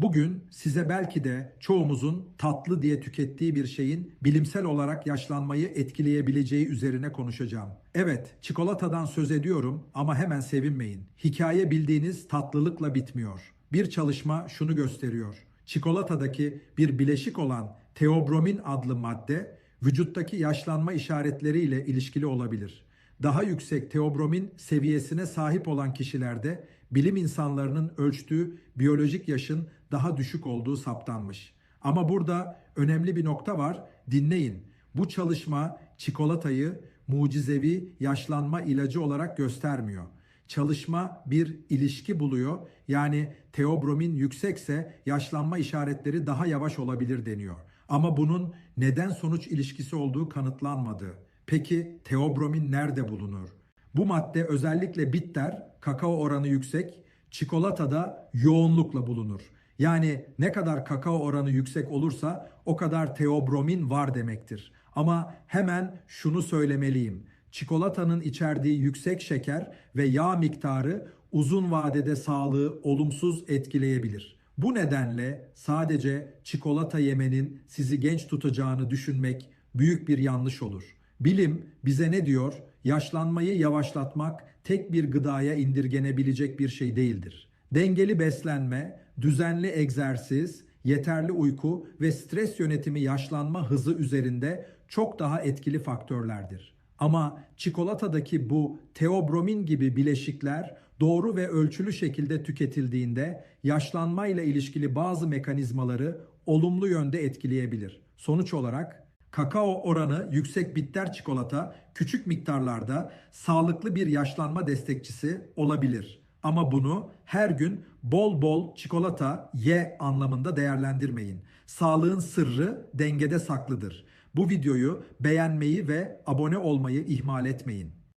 Bugün size belki de çoğumuzun tatlı diye tükettiği bir şeyin bilimsel olarak yaşlanmayı etkileyebileceği üzerine konuşacağım. Evet, çikolatadan söz ediyorum ama hemen sevinmeyin. Hikaye bildiğiniz tatlılıkla bitmiyor. Bir çalışma şunu gösteriyor. Çikolatadaki bir bileşik olan teobromin adlı madde vücuttaki yaşlanma işaretleriyle ilişkili olabilir. Daha yüksek teobromin seviyesine sahip olan kişilerde bilim insanlarının ölçtüğü biyolojik yaşın daha düşük olduğu saptanmış. Ama burada önemli bir nokta var. Dinleyin. Bu çalışma çikolatayı mucizevi yaşlanma ilacı olarak göstermiyor. Çalışma bir ilişki buluyor. Yani teobromin yüksekse yaşlanma işaretleri daha yavaş olabilir deniyor. Ama bunun neden sonuç ilişkisi olduğu kanıtlanmadı. Peki teobromin nerede bulunur? Bu madde özellikle bitter, kakao oranı yüksek, çikolatada yoğunlukla bulunur. Yani ne kadar kakao oranı yüksek olursa o kadar teobromin var demektir. Ama hemen şunu söylemeliyim. Çikolatanın içerdiği yüksek şeker ve yağ miktarı uzun vadede sağlığı olumsuz etkileyebilir. Bu nedenle sadece çikolata yemenin sizi genç tutacağını düşünmek büyük bir yanlış olur. Bilim bize ne diyor? Yaşlanmayı yavaşlatmak tek bir gıdaya indirgenebilecek bir şey değildir. Dengeli beslenme, düzenli egzersiz, yeterli uyku ve stres yönetimi yaşlanma hızı üzerinde çok daha etkili faktörlerdir. Ama çikolatadaki bu teobromin gibi bileşikler doğru ve ölçülü şekilde tüketildiğinde yaşlanma ile ilişkili bazı mekanizmaları olumlu yönde etkileyebilir. Sonuç olarak kakao oranı yüksek bitter çikolata küçük miktarlarda sağlıklı bir yaşlanma destekçisi olabilir. Ama bunu her gün bol bol çikolata ye anlamında değerlendirmeyin. Sağlığın sırrı dengede saklıdır. Bu videoyu beğenmeyi ve abone olmayı ihmal etmeyin.